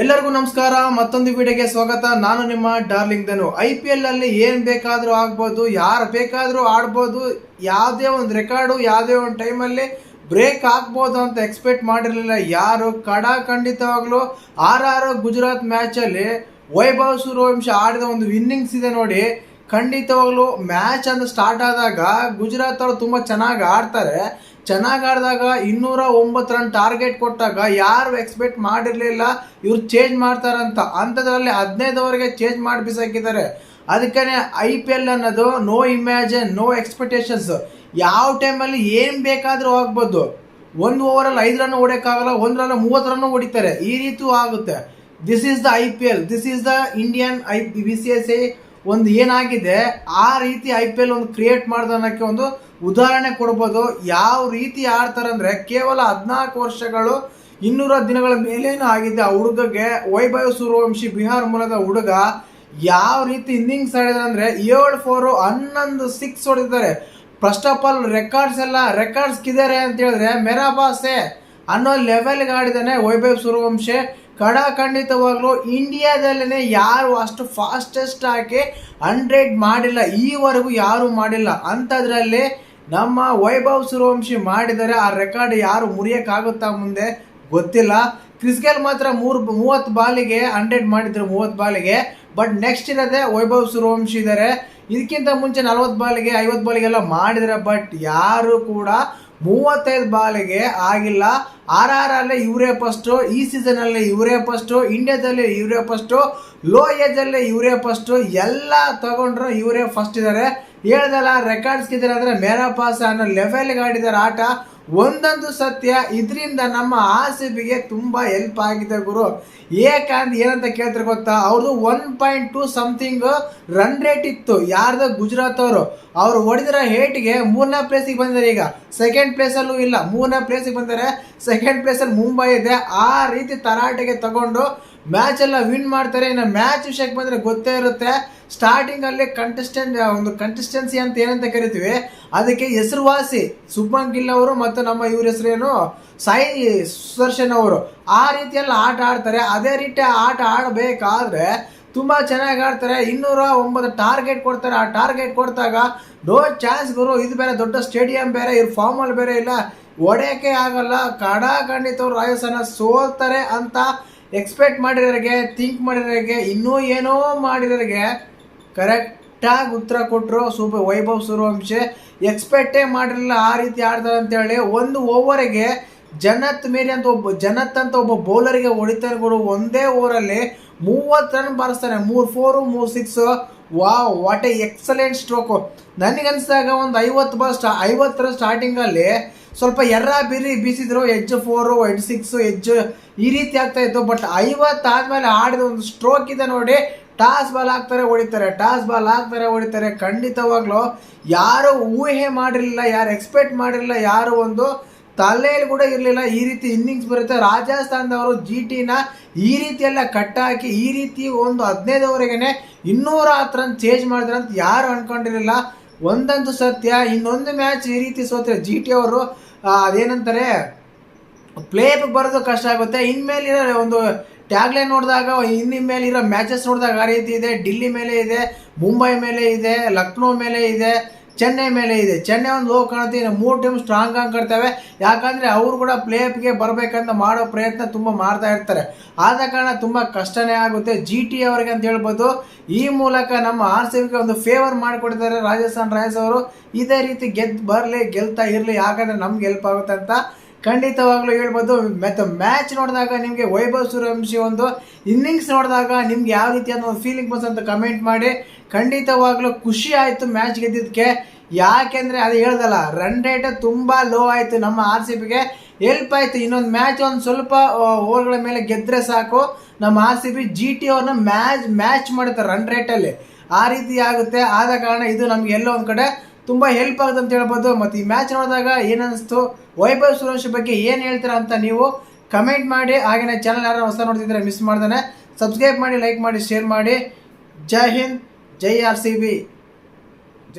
ಎಲ್ಲರಿಗೂ ನಮಸ್ಕಾರ, ಮತ್ತೊಂದು ವಿಡಿಯೋಗೆ ಸ್ವಾಗತ. ನಾನು ನಿಮ್ಮ darling Dhanu. I P L ಅಲ್ಲಿ ಏನ್ ಬೇಕಾದ್ರೂ ಆಗ್ಬೋದು, ಯಾರು ಬೇಕಾದ್ರೂ ಆಡ್ಬೋದು, ಯಾವುದೇ ಒಂದು ರೆಕಾರ್ಡು ಯಾವುದೇ ಒಂದು ಟೈಮಲ್ಲಿ ಬ್ರೇಕ್ ಆಗ್ಬೋದು ಅಂತ ಎಕ್ಸ್ಪೆಕ್ಟ್ ಮಾಡಿರಲಿಲ್ಲ. ಯಾರು ಕಡ ಖಂಡಿತವಾಗ್ಲೂ ಆರ್ ಆರ್ ಗುಜರಾತ್ ಮ್ಯಾಚಲ್ಲಿ ವೈಭವ್ ಸೂರ್ಯವಂಶ ಆಡಿದ ಒಂದು ಇನ್ನಿಂಗ್ಸ್ ಇದೆ ನೋಡಿ. ಖಂಡಿತವಾಗ್ಲೂ ಮ್ಯಾಚ್ ಅಂತ ಸ್ಟಾರ್ಟ್ ಆದಾಗ ಗುಜರಾತ್ ಅವರು ತುಂಬ ಚೆನ್ನಾಗಿ ಆಡ್ತಾರೆ. ಚೆನ್ನಾಗಿ ಆಡಿದಾಗ ಇನ್ನೂರ ಒಂಬತ್ತು ರನ್ ಟಾರ್ಗೆಟ್ ಕೊಟ್ಟಾಗ ಯಾರು ಎಕ್ಸ್ಪೆಕ್ಟ್ ಮಾಡಿರಲಿಲ್ಲ, ಇವ್ರು ಚೇಂಜ್ ಮಾಡ್ತಾರಂತ. ಅಂಥದ್ರಲ್ಲಿ ಹದಿನೈದವರೆಗೆ ಚೇಂಜ್ ಮಾಡಿ ಬಿಸಾಕಿದ್ದಾರೆ. ಅದಕ್ಕೇ ಐ ಪಿ ಎಲ್ ಅನ್ನೋದು ನೋ ಇಮ್ಯಾಜಿನ್ ನೋ ಎಕ್ಸ್ಪೆಕ್ಟೇಷನ್ಸ್ ಯಾವ ಟೈಮಲ್ಲಿ ಏನು ಬೇಕಾದರೂ ಆಗ್ಬೋದು. ಒಂದು ಓವರಲ್ಲಿ ಐದು ರನ್ ಹೊಡೆಯೋಕ್ಕಾಗಲ್ಲ ಒಂದರಲ್ಲಿ ಮೂವತ್ತು ರನ್ ಹೊಡಿತಾರೆ. ಈ ರೀತಿ ಆಗುತ್ತೆ. This is the I P L this is the Indian I B C S I ಒಂದು ಏನಾಗಿದೆ, ಆ ರೀತಿ ಐ ಪಿ ಎಲ್ ಒಂದು ಕ್ರಿಯೇಟ್ ಅನ್ನೋಕ್ಕೆ ಒಂದು ಉದಾಹರಣೆ ಕೊಡ್ಬೋದು. ಯಾವ ರೀತಿ ಆಡ್ತಾರೆ ಅಂದರೆ ಕೇವಲ ಹದಿನಾಲ್ಕು ವರ್ಷಗಳು ಇನ್ನೂರ ದಿನಗಳ ಮೇಲೇನು ಆಗಿದೆ ಆ ಹುಡುಗಗೆ. ವೈಭವ ಸೂರ್ಯವಂಶಿ ಬಿಹಾರ್ ಮೂಲದ ಹುಡುಗ ಯಾವ ರೀತಿ ಇನ್ನಿಂಗ್ಸ್ ಆಡಿದಾರೆ ಅಂದರೆ ಏಳು ಫೋರು ಹನ್ನೊಂದು ಸಿಕ್ಸ್ ಹೊಡೆದಿದ್ದಾರೆ ಫಸ್ಟ್ ಆಫ್ ಆಲ್ ರೆಕಾರ್ಡ್ಸ್ ಎಲ್ಲ ರೆಕಾರ್ಡ್ಸ್ ಕಿದಾರೆ ಅಂತ ಹೇಳಿದ್ರೆ ಮೆರಾಬಾಸೆ ಅನ್ನೋ ಲೆವೆಲ್ಗೆ ಆಡಿದ್ದಾನೆ ವೈಭವ್ ಸೂರ್ಯವಂಶಿ. ಕಡ ಖಂಡಿತವಾಗ್ಲೂ ಇಂಡಿಯಾದಲ್ಲೇ ಯಾರು ಅಷ್ಟು ಫಾಸ್ಟೆಸ್ಟ್ ಆಗಿ ಹಂಡ್ರೆಡ್ ಮಾಡಿಲ್ಲ, ಈವರೆಗೂ ಯಾರು ಮಾಡಿಲ್ಲ. ಅಂಥದ್ರಲ್ಲಿ ನಮ್ಮ ವೈಭವ್ ಸೂರ್ಯವಂಶಿ ಮಾಡಿದರೆ ಆ ರೆಕಾರ್ಡ್ ಯಾರು ಮುರಿಯೋಕ್ಕಾಗುತ್ತಾ ಮುಂದೆ ಗೊತ್ತಿಲ್ಲ. ಕ್ರಿಸ್ಗೆಲ್ ಮಾತ್ರ ಮೂರು, ಮೂವತ್ತು ಬಾಲಿಗೆ ಹಂಡ್ರೆಡ್ ಮಾಡಿದ್ರು, ಮೂವತ್ತು ಬಾಲಿಗೆ. ಬಟ್ ನೆಕ್ಸ್ಟ್ ಇರೋದೇ ವೈಭವ್ ಸೂರ್ಯವಂಶಿ ಇದ್ದಾರೆ. ಇದಕ್ಕಿಂತ ಮುಂಚೆ ನಲ್ವತ್ತು ಬಾಲಿಗೆ, ಐವತ್ತು ಬಾಲಿಗೆಲ್ಲ ಮಾಡಿದರೆ ಬಟ್ ಯಾರು ಕೂಡ ಮೂವತ್ತೈದು ಬಾಲಿಗೆ ಆಗಿಲ್ಲ. ಆರ್ ಆರ್ ಅಲ್ಲೇ ಇವರೇ ಫಸ್ಟು ಈ ಸೀಸನಲ್ಲಿ ಇವರೇ ಫಸ್ಟು ಇಂಡಿಯಾದಲ್ಲಿ ಇವರೇ ಫಸ್ಟು ಲೋ ಏಜಲ್ಲೇ ಇವರೇ ಫಸ್ಟು ಎಲ್ಲ ತಗೊಂಡ್ರು ಇವರೇ ಫಸ್ಟ್ ಇದ್ದಾರೆ ಹೇಳ್ದಲ್ಲ ರೆಕಾರ್ಡ್ಸ್ ಇದ್ದಾರೆ ಅಂದರೆ ಮೇರಾ ಪಾಸ್ ಅನ್ನೋ ಲೆವೆಲ್ಗೆ ಆಡಿದ್ದಾರೆ ಆಟ. ಒಂದೊಂದು ಸತ್ಯ. ಇದರಿಂದ ನಮ್ಮ ಆರ್ ಸಿ ಬಿಗೆ ತುಂಬ ಹೆಲ್ಪ್ ಆಗಿದೆ ಗುರು. ಏಕಂದ್ರೆ ಏನಂತ ಕೇಳ್ತಾರೆ ಗೊತ್ತಾ? ಅವ್ರದ್ದು one point two something run rate ಇತ್ತು. ಯಾರ್ದು? ಗುಜರಾತ್ ಅವರು. ಅವ್ರು ಹೊಡೆದಿರೋ ಹೇಟ್ಗೆ ಮೂರನೇ ಪ್ಲೇಸಿಗೆ ಬಂದಿದ್ದಾರೆ ಈಗ. ಸೆಕೆಂಡ್ ಪ್ಲೇಸಲ್ಲೂ ಇಲ್ಲ. ಮೂರನೇ ಪ್ಲೇಸಿಗೆ ಬಂದರೆ ಸೆಕೆಂಡ್ ಪ್ಲೇಸಲ್ಲಿ ಮುಂಬೈ ಇದೆ. ಆ ರೀತಿ ತರಾಟೆಗೆ ತಗೊಂಡು ಮ್ಯಾಚ್ ಎಲ್ಲ ವಿನ್ ಮಾಡ್ತಾರೆ. ಇನ್ನು ಮ್ಯಾಚ್ ವಿಷಯಕ್ಕೆ ಬಂದರೆ ಗೊತ್ತೇ ಇರುತ್ತೆ. ಸ್ಟಾರ್ಟಿಂಗಲ್ಲಿ ಕಂಟೆಸ್ಟೆಂಟ್ ಒಂದು ಕಂಟೆಸ್ಟೆನ್ಸಿ ಅಂತ ಏನಂತ ಕರಿತೀವಿ? ಅದಕ್ಕೆ ಹೆಸರುವಾಸಿ ಸುಬ್ಮನ್ ಗಿಲ್ ಅವರು ಮತ್ತು ನಮ್ಮ ಇವ್ರ ಹೆಸರೇನು ಸಾಯಿ ಸುದರ್ಶನ್ ಅವರು. ಆ ರೀತಿಯೆಲ್ಲ ಆಟ ಆಡ್ತಾರೆ. ಅದೇ ರೀತಿ ಆಟ ಆಡಬೇಕಾದ್ರೆ ತುಂಬ ಚೆನ್ನಾಗಿ ಆಡ್ತಾರೆ. ಇನ್ನೂರ ಒಂಬತ್ತು ಟಾರ್ಗೆಟ್ ಕೊಡ್ತಾರೆ. ಆ ಟಾರ್ಗೆಟ್ ಕೊಡ್ತಾಗ ನೋ ಚಾನ್ಸ್ ಗುರು. ಇದು ಬೇರೆ ದೊಡ್ಡ ಸ್ಟೇಡಿಯಂ ಬೇರೆ, ಇವ್ರ ಫಾರ್ಮಲ್ಲಿ ಬೇರೆ ಇಲ್ಲ. ಒಡೆಯಕ್ಕೆ ಆಗಲ್ಲ. ಕಡ ಖಂಡಿತವ್ರು ರಾಜಸ್ಥಾನ ಸೋಲ್ತಾರೆ ಅಂತ ಎಕ್ಸ್ಪೆಕ್ಟ್ ಮಾಡಿರೋರಿಗೆ ಥಿಂಕ್ ಮಾಡಿರೋರಿಗೆ, ಇನ್ನೂ ಏನೋ ಮಾಡಿರೋರಿಗೆ ಕರೆಕ್ಟಾಗಿ ಉತ್ತರ ಕೊಟ್ಟರು ಸೂಪರ್ ವೈಭವ್ ಸೂರ್ಯವಂಶಿ. ಎಕ್ಸ್ಪೆಕ್ಟೇ ಮಾಡಿರಲಿಲ್ಲ, ಆ ರೀತಿ ಆಡ್ತಾರೆ ಅಂತೇಳಿ ಒಂದು ಓವರಿಗೆ ಜನತ್ ಮೇರಿ ಅಂತ ಒಬ್ಬ, ಜನತ್ ಅಂತ ಒಬ್ಬ ಬೌಲರಿಗೆ ಹೊಡಿತಾರೆ ಕೊಡು ಒಂದೇ ಓವರಲ್ಲಿ ಮೂವತ್ತು ರನ್ ಬಾರಿಸ್ತಾನೆ ಮೂರು ಫೋರು ಮೂರು ಸಿಕ್ಸು ವಾ ವಾಟ್ ಎ ಎಕ್ಸಲೆಂಟ್ ಸ್ಟ್ರೋಕು ನನಗನ್ಸಿದಾಗ ಒಂದು ಐವತ್ತು ಬಾಲ್ ಸ್ಟಾ ಐವತ್ತರ ಸ್ಟಾರ್ಟಿಂಗಲ್ಲಿ ಸ್ವಲ್ಪ ಎರ್ರ ಬಿರಿ ಬೀಸಿದ್ರು edge four edge six edge ಈ ರೀತಿ ಆಗ್ತಾ ಇತ್ತು. ಬಟ್ ಐವತ್ತಾದ್ಮೇಲೆ ಆಡಿದ ಒಂದು ಸ್ಟ್ರೋಕ್ ಇದೆ ನೋಡಿ. ಟಾಸ್ ಬಾಲ್ ಹಾಕ್ತಾರೆ, ಹೊಡಿತಾರೆ. ಟಾಸ್ ಬಾಲ್ ಹಾಕ್ತಾರೆ, ಹೊಡಿತಾರೆ. ಖಂಡಿತವಾಗ್ಲೂ ಯಾರು ಊಹೆ ಮಾಡಿರಲಿಲ್ಲ, ಯಾರು ಎಕ್ಸ್ಪೆಕ್ಟ್ ಮಾಡಿರಲಿಲ್ಲ, ಯಾರು ಒಂದು ತಲೆಯಲ್ಲಿ ಕೂಡ ಇರಲಿಲ್ಲ. ಈ ರೀತಿ ಇನ್ನಿಂಗ್ಸ್ ಬರುತ್ತೆ. ರಾಜಸ್ಥಾನದವರು ಜಿ ಟಿನ ಈ ರೀತಿ ಎಲ್ಲ ಕಟ್ಟಾಕಿ ಈ ರೀತಿ ಒಂದು ಹದಿನೈದವರೆಗೆ ಇನ್ನೂರ ಹತ್ತು ರನ್ ಚೇಂಜ್ ಮಾಡಿದ್ರೆ ಅಂತ ಯಾರು ಅನ್ಕೊಂಡಿರಲಿಲ್ಲ. ಒಂದಂತೂ ಸತ್ಯ, ಇನ್ನೊಂದು ಮ್ಯಾಚ್ ಈ ರೀತಿ ಸೋತ್ರೆ ಜಿ ಟಿ ಅವರು ಅದೇನಂತಾರೆ ಪ್ಲೇ ಬರೋದು ಕಷ್ಟ ಆಗುತ್ತೆ. ಇನ್ಮೇಲಿರೋ ಒಂದು ಟ್ಯಾಗ್ಲೈನ್ ನೋಡಿದಾಗ ಇನ್ನ ಮೇಲೆ ಇರೋ ಮ್ಯಾಚಸ್ ನೋಡಿದಾಗ ಆ ರೀತಿ ಇದೆ. ಡಿಲ್ಲಿ ಮೇಲೆ ಇದೆ, ಮುಂಬೈ ಮೇಲೆ ಇದೆ, ಲಕ್ನೋ ಮೇಲೆ ಇದೆ. ಚೆನ್ನೈ ಮೇಲೆ ಇದೆ. ಚೆನ್ನೈ ಒಂದು ಲೋ ಕಾಣುತ್ತೆ ಇನ್ನು ಮೂರು ಟೀಮ್ ಸ್ಟ್ರಾಂಗ್ ಆಗಿ ಕಾಣ್ತವೆ ಯಾಕಂದರೆ ಅವರು ಕೂಡ ಪ್ಲೇಆಫ್ಗೆ ಬರಬೇಕಂತ ಮಾಡೋ ಪ್ರಯತ್ನ ತುಂಬ ಮಾಡ್ತಾ ಇರ್ತಾರೆ. ಆದ ಕಾರಣ ತುಂಬ ಕಷ್ಟನೇ ಆಗುತ್ತೆ. ಜಿ ಟಿ ಅವರಿಗೆ ಅಂತ ಹೇಳ್ಬೋದು. ಈ ಮೂಲಕ ನಮ್ಮ ಆರ್ ಸಿ ಒಂದು ಫೇವರ್ ಮಾಡಿಕೊಡ್ತಾರೆ ರಾಜಸ್ಥಾನ್ ರಾಯಲ್ಸ್ ಅವರು. ಇದೇ ರೀತಿ ಗೆದ್ದು ಬರಲಿ, ಗೆಲ್ತಾ ಇರಲಿ. ಯಾಕಂದರೆ ನಮ್ಗೆ ಹೆಲ್ಪ್ ಆಗುತ್ತೆ ಅಂತ ಖಂಡಿತವಾಗ್ಲೂ ಹೇಳ್ಬೋದು. ಮತ್ತು ಮ್ಯಾಚ್ ನೋಡಿದಾಗ ನಿಮಗೆ ವೈಭವ್ ಸೂರ್ಯವಂಶಿ ಒಂದು ಇನ್ನಿಂಗ್ಸ್ ನೋಡಿದಾಗ ನಿಮ್ಗೆ ಯಾವ ರೀತಿ ಒಂದು ಫೀಲಿಂಗ್ ಬಂತು ಅಂತ ಕಮೆಂಟ್ ಮಾಡಿ. ಖಂಡಿತವಾಗ್ಲೂ ಖುಷಿ ಆಯಿತು ಮ್ಯಾಚ್ ಗೆದ್ದಿದ್ದಕ್ಕೆ. ಯಾಕೆಂದರೆ ಅದು ಹೇಳ್ದಲ್ಲ ರನ್ ರೇಟ್ ತುಂಬ ಲೋ ಆಯಿತು ನಮ್ಮ ಆರ್ ಸಿ ಬಿಗೆ ಹೆಲ್ಪ್ ಆಯಿತು. ಇನ್ನೊಂದು ಮ್ಯಾಚ್ ಒಂದು ಸ್ವಲ್ಪ ಓವರ್ಗಳ ಮೇಲೆ ಗೆದ್ದರೆ ಸಾಕು. ನಮ್ಮ R C B G T ಅವ್ರನ್ನ ಮ್ಯಾಚ್ ಮ್ಯಾಚ್ ಮಾಡುತ್ತೆ ರನ್ ರೇಟಲ್ಲಿ ಆ ರೀತಿ ಆಗುತ್ತೆ. ಆದ ಕಾರಣ ಇದು ನಮಗೆ ಎಲ್ಲೋ ಒಂದು ಕಡೆ ತುಂಬ ಹೆಲ್ಪ್ ಆಗುತ್ತೆ ಅಂತ ಹೇಳ್ಬೋದು. ಮತ್ತು ಈ ಮ್ಯಾಚ್ ನೋಡಿದಾಗ ಏನನ್ನಿಸ್ತು ವೈಭವ್ ಸುರೇಶ್ ಬಗ್ಗೆ ಏನು ಹೇಳ್ತೀರಾ ಅಂತ ನೀವು ಕಮೆಂಟ್ ಮಾಡಿ. ಹಾಗೆಯೇ ಚಾನಲ್ ಯಾರು ಹೊಸ ನೋಡ್ತಿದ್ರೆ ಮಿಸ್ ಮಾಡ್ದಾನೆ. ಸಬ್ಸ್ಕ್ರೈಬ್ ಮಾಡಿ ಲೈಕ್ ಮಾಡಿ ಶೇರ್ ಮಾಡಿ. ಜೈ ಹಿಂದ್, ಜೈ ಆರ್ ಸಿ ಬಿ.